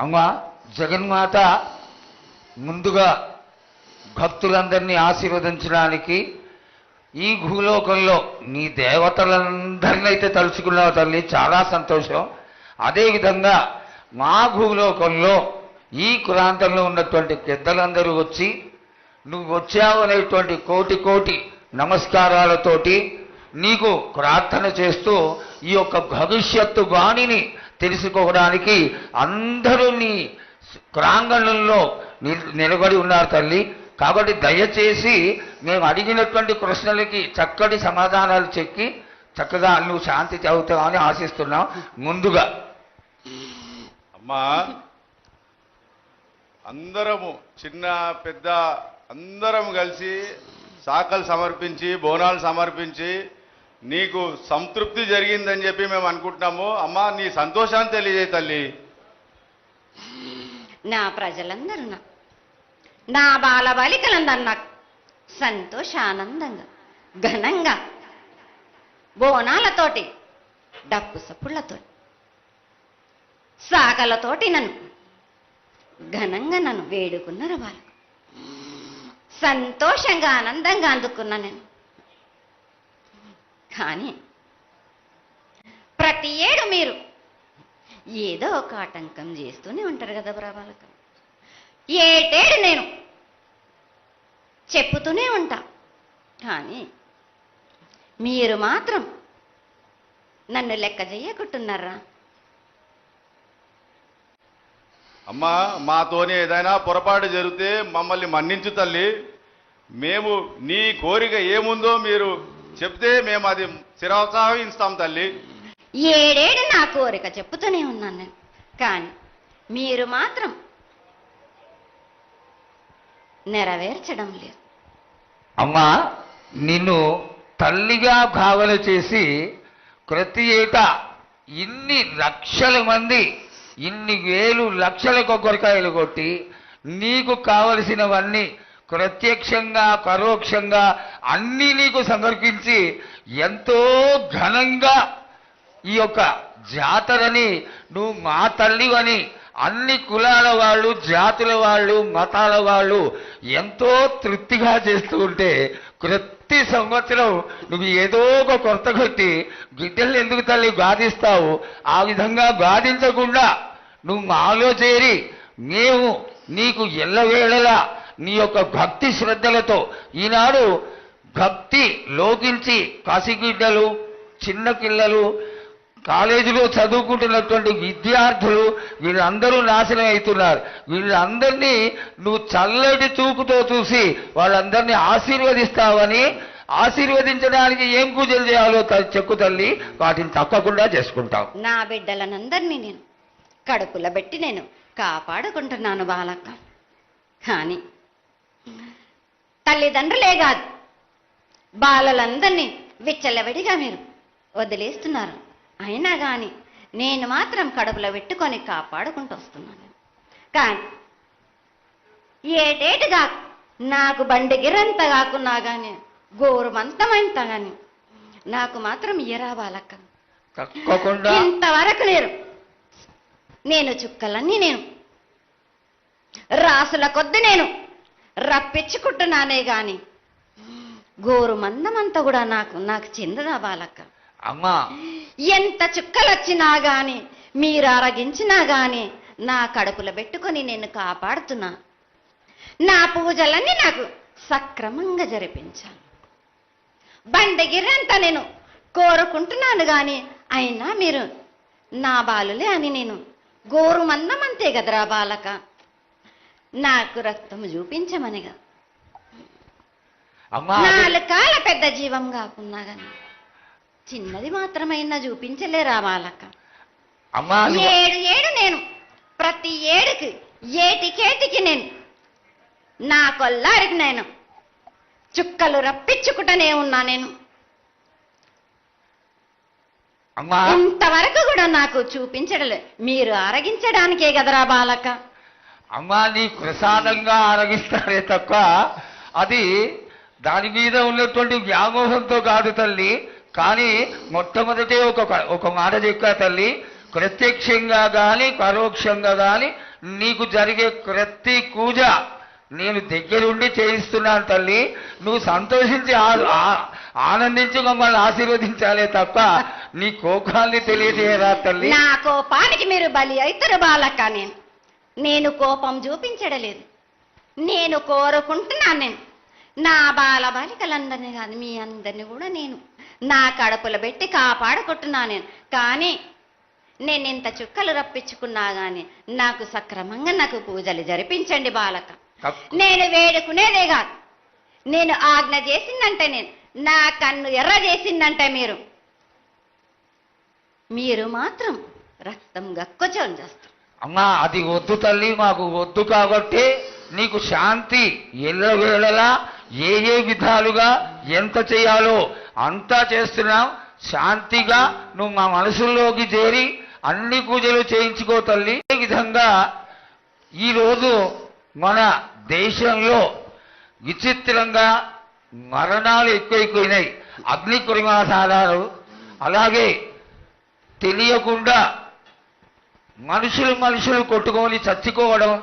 అమ్మ జగన్మాత ముందుగా భక్తులందరినీ ఆశీర్వదించడానికి ఈ భూలోకంలో నీ దేవతలందరినైతే తలుచుకున్నావు తల్లి చాలా సంతోషం. అదేవిధంగా మా భూలోకంలో ఈ ప్రాంతంలో ఉన్నటువంటి పెద్దలందరూ వచ్చి నువ్వు వచ్చావు అనేటువంటి కోటి కోటి నమస్కారాలతోటి నీకు ప్రార్థన చేస్తూ ఈ యొక్క భవిష్యత్తు బాణిని తెలుసుకోవడానికి అందరూ నీ ప్రాంగణంలో నిలబడి ఉన్నారు తల్లి. కాబట్టి దయచేసి మేము అడిగినటువంటి ప్రశ్నలకి చక్కటి సమాధానాలు చెక్కి చక్కగా నువ్వు శాంతి చదువుతావని ఆశిస్తున్నాం. ముందుగా అమ్మా అందరము చిన్న పెద్ద అందరం కలిసి శాఖలు సమర్పించి బోనాలు సమర్పించి నీకు సంతృప్తి జరిగిందని చెప్పి మేము అనుకుంటున్నాము. అమ్మా నీ సంతోషాన్ని తెలియజే తల్లి. నా ప్రజలందరూ నా నా బాల బాలికలందరూ నాకు సంతోషానందంగా ఘనంగా బోనాలతోటి డప్పు సప్పుళ్ళతో సాకలతోటి నన్ను ఘనంగా నన్ను వేడుకున్నారు వాళ్ళు. సంతోషంగా ఆనందంగా అందుకున్నా నేను. కానీ ప్రతి ఏడు మీరు ఏదో ఒక ఆటంకం చేస్తూనే ఉంటారు కదా ప్రభాలక ఏటేడు నేను చెప్పుతూనే ఉంటా. కానీ మీరు మాత్రం నన్ను లెక్క చేయకుంటున్నారా అమ్మా మాతోనే ఏదైనా పొరపాటు జరిగితే మమ్మల్ని మన్నించు తల్లి. మేము నీ కోరిక ఏముందో మీరు చెప్తే మేము అది శిరోత్సాహిస్తాం తల్లి. ఏడేడు నా కోరిక చెప్పుతూనే ఉన్నాను నేను. కానీ మీరు మాత్రం నెరవేర్చడం లేదు. అమ్మా నిన్ను తల్లిగా భావన చేసి ప్రతి ఏటా ఇన్ని లక్షల మంది ఇన్ని వేలు లక్షల కొబ్బరికాయలు కొట్టి నీకు కావలసినవన్నీ ప్రత్యక్షంగా పరోక్షంగా అన్నీ నీకు సమర్పించి ఎంతో ఘనంగా ఈ యొక్క జాతరని నువ్వు మా తల్లివని అన్ని కులాల వాళ్ళు జాతుల వాళ్ళు మతాల వాళ్ళు ఎంతో తృప్తిగా చేస్తూ ఉంటే ప్రతి సంవత్సరం నువ్వు ఏదో ఒక కొత్త కొట్టి బిడ్డలు ఎందుకు తల్లి బాధిస్తావు ఆ విధంగా బాధించకుండా నువ్వు మాలో చేరి మేము నీకు ఎల్లవేళలా నీ యొక్క భక్తి శ్రద్ధలతో ఈనాడు భక్తి లోకించి పసిగిడ్డలు చిన్న పిల్లలు కాలేజీలో చదువుకుంటున్నటువంటి విద్యార్థులు వీళ్ళందరూ నాశనం అవుతున్నారు. వీళ్ళందరినీ నువ్వు చల్లటి చూపుతో చూసి వాళ్ళందరినీ ఆశీర్వదిస్తావని ఆశీర్వదించడానికి ఏం పూజలు చేయాలో చెక్కు తల్లి. వాటిని తప్పకుండా చేసుకుంటావు. నా బిడ్డలనందరినీ నేను కడుపుల పెట్టి నేను కాపాడుకుంటున్నాను బాలక్క. కానీ తల్లిదండ్రులే కాదు బాలలందరినీ విచ్చలవిడిగా మీరు వదిలేస్తున్నారు. అయినా కానీ నేను మాత్రం కడుపులో పెట్టుకొని కాపాడుకుంటూ వస్తున్నాను. కానీ ఏటేటుగా నాకు బండి గిరంత కాకున్నా కానీ గోరుమంతమంత కానీ నాకు మాత్రం ఇయరా బాలక్క. తప్పకుండా ఇంతవరకు నేను నేను చుక్కలన్నీ నేను రాసుల కొద్ది నేను రప్పించుకుంటున్నానే గాని గోరు మందమంతా కూడా నాకు నాకు చెందదా బాలక్క అమ్మా. ఎంత చుక్కలు వచ్చినా గాని మీరు అరగించినా గాని నా కడుపులో పెట్టుకొని నేను కాపాడుతున్నా. నా పూజలన్నీ నాకు సక్రమంగా జరిపించాను బండగిరంతా నేను కోరుకుంటున్నాను గాని అయినా మీరు నా బాలులే అని నేను గోరు మందమంతే కదరా బాలక. నాకు రక్తం చూపించమనిగా. అమ్మా అది- నాలుగు కాల పెద్ద జీవం కాకున్నా గాని చిన్నది మాత్రమైనా అమ్మా నువ్వు- ఏడు ఏడు నేను. ప్రతి ఏడుకి ఏటికేటికి నేను. నా కొల్లారికి నేను. చుక్కలు రప్పించుకుంటూనే ఉన్నా నేను. అమ్మా. ఇంతవరకు కూడా నాకు చూపించడలే. మీరు ఆరగించడానికే కదరా బాలక అమ్మా నీ ప్రసాదంగా ఆరగిస్తారే తప్ప అది దాని మీద ఉన్నటువంటి వ్యామోహంతో కాదు తల్లి కానీ మొట్టమొదటే ఒక ఒక మాట చెప్పా తల్లి ప్రత్యక్షంగా కానీ పరోక్షంగా కానీ నీకు జరిగే ప్రతి పూజ నేను దగ్గరుండి చేయిస్తున్నాను తల్లి. నువ్వు సంతోషించి ఆ- ఆనందించి మమ్మల్ని ఆశీర్వదించాలే తప్ప నీ కోపాన్ని తెలియజేయరా తల్లి. నా కోపానికి మీరు బలి అవుతారు బాలక్క నేను. నేను కోపం చూపించడలేదు. నేను కోరుకుంటున్నాను నేను. నా బాల బాలికలందరినీ కాదు మీ అందరిని కూడా నేను నా కడుపులో పెట్టి కాపాడుకుంటున్నాను నేను. కానీ నేను ఇంత చుక్కలు రప్పించుకున్నా కానీ నాకు సక్రమంగా నాకు పూజలు జరిపించండి బాలక. నేను వేడుకునేదే కాదు. నేను ఆజ్ఞ చేసిందంటే నేను నా కన్ను ఎర్ర చేసిందంటే మీరు. మీరు మాత్రం రక్తం గక్కుచోని చేస్తారు. అమ్మా అది వద్దు తల్లి మాకు వద్దు కాబట్టి నీకు శాంతి. ఎల్లవేళలా ఏ ఏ విధాలుగా ఎంత చేయాలో అంతా చేస్తున్నాం. శాంతిగా నువ్వు మా మనసుల్లోకి చేరి అన్ని పూజలు చేయించుకో తల్లి. ఈ విధంగా ఈరోజు మన దేశంలో విచిత్రంగా మరణాలు ఎక్కువైపోయినాయి. అగ్ని ప్రమాదాలు అలాగే తెలియకుండా మనుషులు మనుషులు కొట్టుకొని చచ్చుకోవడం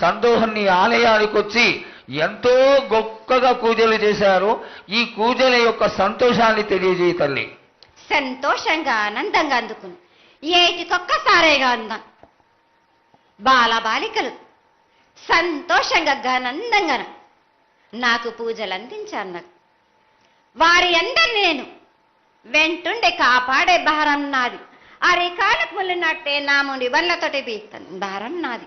సందోహం ఆలయానికి వచ్చి ఎంతో గొప్పగా పూజలు చేశారు. ఈ పూజల యొక్క సంతోషాన్ని తెలియజేయ తల్లి. సంతోషంగా ఆనందంగా అందుకుని. ఏటికొక్కసారేగా అందాం. బాల బాలికలు సంతోషంగా ఘనందంగా నాకు పూజలు అందించారు నాకు వారి అందరిని నేను వెంటుండే కాపాడే భారం నాది అరికాలకు ముళ్ళినట్టే నాముని వల్లతోటి బీక్తాను భారం నాది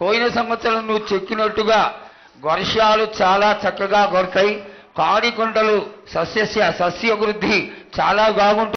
పోయిన సంవత్సరం నువ్వు చెక్కినట్టుగా వర్షాలు చాలా చక్కగా కొడతాయి. కాడికొండలు సస్య వృద్ధి చాలా బాగుంటుంది.